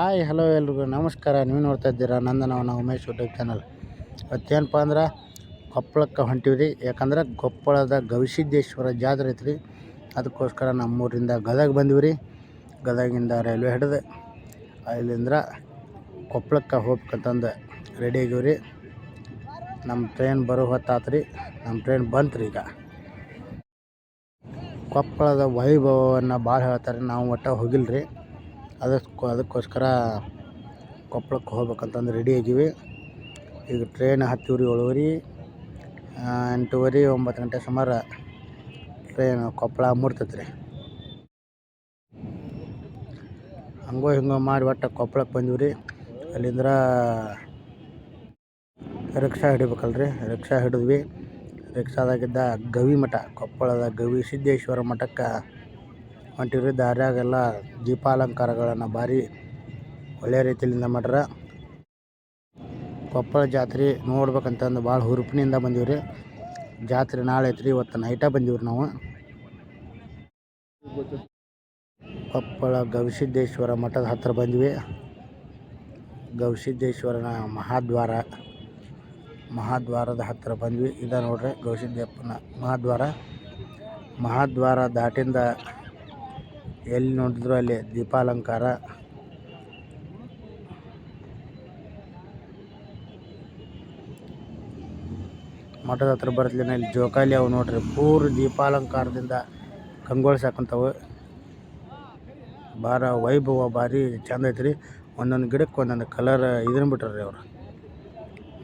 Hi hello ಎಲ್ರಿಗೂ. ನಮಸ್ಕಾರ. ನೀವು ನೋಡ್ತಾ ಇದ್ದೀರಾ ನಂದನವನ ಉಮೇಶ್ ಯೂಟ್ಯೂಬ್ ಚಾನಲ್ ಮತ್ತೇನಪ್ಪ ಅಂದ್ರೆ ಕೊಪ್ಪಳಕ್ಕೆ ಹೊಂಟೀವಿ ರೀ ಯಾಕಂದ್ರೆ ಕೊಪ್ಪಳದ ಗವಿಸಿದ್ದೇಶ್ವರ ಜಾತ್ರೆ ಐತ್ರಿ. ಅದಕ್ಕೋಸ್ಕರ ನಮ್ಮೂರಿಂದ ಗದಗ ಬಂದಿವಿ ರೀ ಗದಗಿಂದ ರೈಲ್ವೆ ಹಿಡಿದು ಅಲ್ಲಿಂದ ಕೊಪ್ಪಳಕ್ಕೆ ಹೋಗ್ಬೇಕಂತಂದು ರೆಡಿ ಆಗಿವಿ ರೀ ನಮ್ಮ ಟ್ರೈನ್ ಬರೋ ಹೊತ್ತಾತು ರೀ ನಮ್ಮ ಟ್ರೈನ್ ಬಂತು ರೀ ಈಗ. ಕೊಪ್ಪಳದ ವೈಭವವನ್ನು ಭಾಳ ಹೇಳ್ತಾರೆ. ನಾವು ಒಟ್ಟ ಹೋಗಿಲ್ಲ ರೀ ಅದಕ್ಕೆ ಅದಕ್ಕೋಸ್ಕರ ಕೊಪ್ಪಳಕ್ಕೆ ಹೋಗ್ಬೇಕಂತಂದು ರೆಡಿ ಆಗೀವಿ. ಈಗ ಟ್ರೈನ್ ಹತ್ತುವರೆ, ಏಳುವರೆ ಎಂಟುವರೆ, ಒಂಬತ್ತು ಗಂಟೆ ಸುಮಾರು ಟ್ರೈನ್ ಕೊಪ್ಪಳ ಮುಟ್ತೈತೆ ರೀ ಹಂಗೋ ಹಿಂಗೋ ಮಾಡಿ ಒಟ್ಟು ಕೊಪ್ಪಳಕ್ಕೆ ಬಂದೀವಿ ರೀ ಅಲ್ಲಿಂದ್ರ ರಿಕ್ಷಾ ಹಿಡಿಬೇಕಲ್ರಿ. ರಿಕ್ಷಾ ಹಿಡಿದ್ವಿ. ರಿಕ್ಷಾದಾಗಿದ್ದ ಗವಿ ಮಠ ಕೊಪ್ಪಳದ ಗವಿ ಸಿದ್ದೇಶ್ವರ ಮಠಕ್ಕೆ ಹೊಂಟಿವ್ರಿ. ದಾರ್ಯಾಗೆಲ್ಲ ದೀಪಾಲಂಕಾರಗಳನ್ನು ಭಾರಿ ಒಳ್ಳೆಯ ರೀತಿಯಿಂದ ಮಾಡ್ಯಾರ ಕೊಪ್ಪಳ ಜಾತ್ರೆ ನೋಡ್ಬೇಕಂತಂದು ಭಾಳ ಹುರುಪಿನಿಂದ ಬಂದೀವಿ ರೀ ಜಾತ್ರೆ ನಾಳೆ ಐತ್ರಿ, ಇವತ್ತು ನೈಟ ಬಂದೀವ್ರಿ ನಾವು. ಕೊಪ್ಪಳ ಗವಿಸಿದ್ದೇಶ್ವರ ಮಠದ ಹತ್ರ ಬಂದ್ವಿ. ಗವಿಸಿದ್ದೇಶ್ವರನ ಮಹಾದ್ವಾರ, ಮಹಾದ್ವಾರದ ಹತ್ತಿರ ಬಂದ್ವಿ. ಇದ ನೋಡ್ರಿ ಗವಿಸಿದ್ದೇಪ್ಪನ ಮಹಾದ್ವಾರ. ಮಹಾದ್ವಾರ ದಾಟಿಂದ ಎಲ್ಲಿ ನೋಡಿದ್ರು ಅಲ್ಲಿ ದೀಪಾಲಂಕಾರ. ಮಠದ ಹತ್ರ ಬರ್ತಲಿನ ಇಲ್ಲಿ ಜೋಕಾಲಿ ಅವು ನೋಡ್ರಿ, ಪೂರ್ ದೀಪಾಲಂಕಾರದಿಂದ ಕಂಗೊಳಿಸಾಕಂತವು ಭಾರ ವೈಭವ ಭಾರಿ ಚಂದ ಐತ್ರಿ. ಒಂದೊಂದು ಗಿಡಕ್ಕೆ ಒಂದೊಂದು ಕಲರ್ ಇದನ್ನ ಬಿಟ್ರಿ ಅವ್ರು.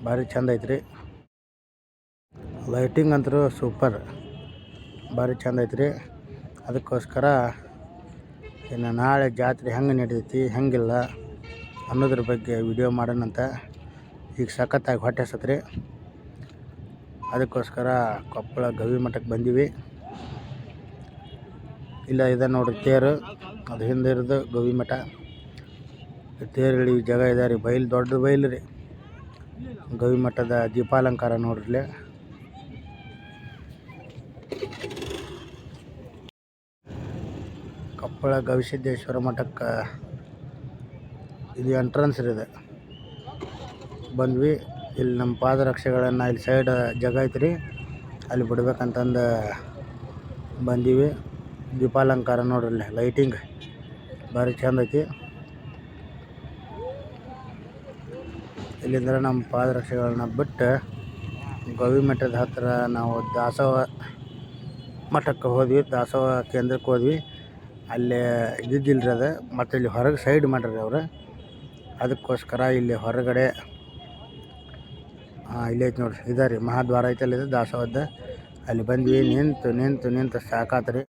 ಭಾರಿ ಚಂದ ಐತ್ರಿ. ಲೈಟಿಂಗ್ ಅಂತೂ ಸೂಪರ್. ಭಾರಿ ಚಂದ ಐತ್ರಿ. ಅದಕ್ಕೋಸ್ಕರ ಇನ್ನು ನಾಳೆ ಜಾತ್ರೆ ಹೆಂಗೆ ನಡಿತೈತಿ, ಹೆಂಗಿಲ್ಲ ಅನ್ನೋದ್ರ ಬಗ್ಗೆ ವಿಡಿಯೋ ಮಾಡೋಣಂತ ಈಗ ಸಖತ್ತಾಗಿ ಹೊಟ್ಟೆ ಸತ್ರಿ ಅದಕ್ಕೋಸ್ಕರ ಕೊಪ್ಪಳ ಗವಿ ಮಠಕ್ಕೆ ಬಂದೀವಿ. ಇಲ್ಲ, ಇದೆ ನೋಡ್ರಿ ತೇರು. ಅದು ಹಿಂದೆ ಇರೋದು ಗವಿ ಮಠ. ತೇರು ಇಳಿ ಜಾಗ ಇದೆ ರೀ ಬೈಲು ದೊಡ್ಡ ಬೈಲು ರೀ. ಗವಿ ಮಠದ ದೀಪಾಲಂಕಾರ ನೋಡ್ರಿ ಕೊಪ್ಪಳ ಗವಿಸಿದ್ದೇಶ್ವರ ಮಠಕ್ಕೆ ಇದು ಎಂಟ್ರೆನ್ಸ್ ರೀ ಇದು. ಬಂದ್ವಿ. ಇಲ್ಲಿ ನಮ್ಮ ಪಾದರಕ್ಷೆಗಳನ್ನು ಇಲ್ಲಿ ಸೈಡ್ ಜಾಗ ಐತ್ರಿ. ಅಲ್ಲಿ ಬಿಡ್ಬೇಕಂತಂದು ಬಂದೀವಿ. ದೀಪಾಲಂಕಾರ ನೋಡ್ರಿ ಲೈಟಿಂಗ್ ಭಾರಿ ಚಂದ ಐತಿ. ಇಲ್ಲಿಂದ್ರೆ ನಮ್ಮ ಪಾದರಕ್ಷೆಗಳನ್ನ ಬಿಟ್ಟು ಗವಿ ಮಠದ ಹತ್ತಿರ ನಾವು ದಾಸೋಹ ಮಠಕ್ಕೆ ಹೋದ್ವಿ. ದಾಸೋಹ ಕೇಂದ್ರಕ್ಕೆ ಹೋದ್ವಿ. ಅಲ್ಲಿ ಇದ್ದಿದ್ದಿಲ್ಲ ಅದು ಮತ್ತು ಇಲ್ಲಿ ಹೊರಗೆ ಸೈಡ್ ಮಾಡ್ರಿ ಅವರು. ಅದಕ್ಕೋಸ್ಕರ ಇಲ್ಲಿ ಹೊರಗಡೆ ಇಲ್ಲಿ ಐತೆ ನೋಡ್ರಿ, ಇದೆ ರೀ, ಮಹಾದ್ವಾರ ಐತೆ ಇದು ದಾಸೋಹದ ಅಲ್ಲಿ ಬಂದ್ವಿ, ನಿಂತು ನಿಂತು ನಿಂತು ಸಾಕಾತ್ರಿ.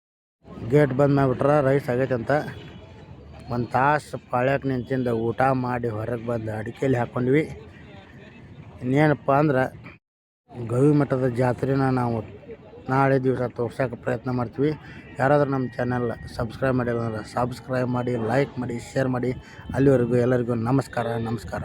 ಗೇಟ್ ಬಂದ್ ಮಾಡಿಬಿಟ್ರ ರೈಸ್ ಆಗೈತೆ ಅಂತ ಒಂದು ತಾಸು ಪಾಳ್ಯಕ್ಕೆ ನಿಂತಿಂದ ಊಟ ಮಾಡಿ ಹೊರಗೆ ಬಂದು ಅಡಿಕೆಯಲ್ಲಿ ಹಾಕ್ಕೊಂಡ್ವಿ ಇನ್ನೇನಪ್ಪ ಅಂದ್ರೆ ಗವಿ ಮಠದ ಜಾತ್ರೆನ ನಾವು ನಾಳೆ ದಿವಸ ತೋರ್ಸೋಕೆ ಪ್ರಯತ್ನ ಮಾಡ್ತೀವಿ. ಯಾರಾದರೂ ನಮ್ಮ ಚಾನಲ್ ಸಬ್ಸ್ಕ್ರೈಬ್ ಮಾಡಿಲ್ಲ ಅಂದ್ರೆ ಸಬ್ಸ್ಕ್ರೈಬ್ ಮಾಡಿ ಲೈಕ್ ಮಾಡಿ ಶೇರ್ ಮಾಡಿ. ಅಲ್ಲಿವರೆಗೂ ಎಲ್ಲರಿಗೂ ನಮಸ್ಕಾರ ನಮಸ್ಕಾರ.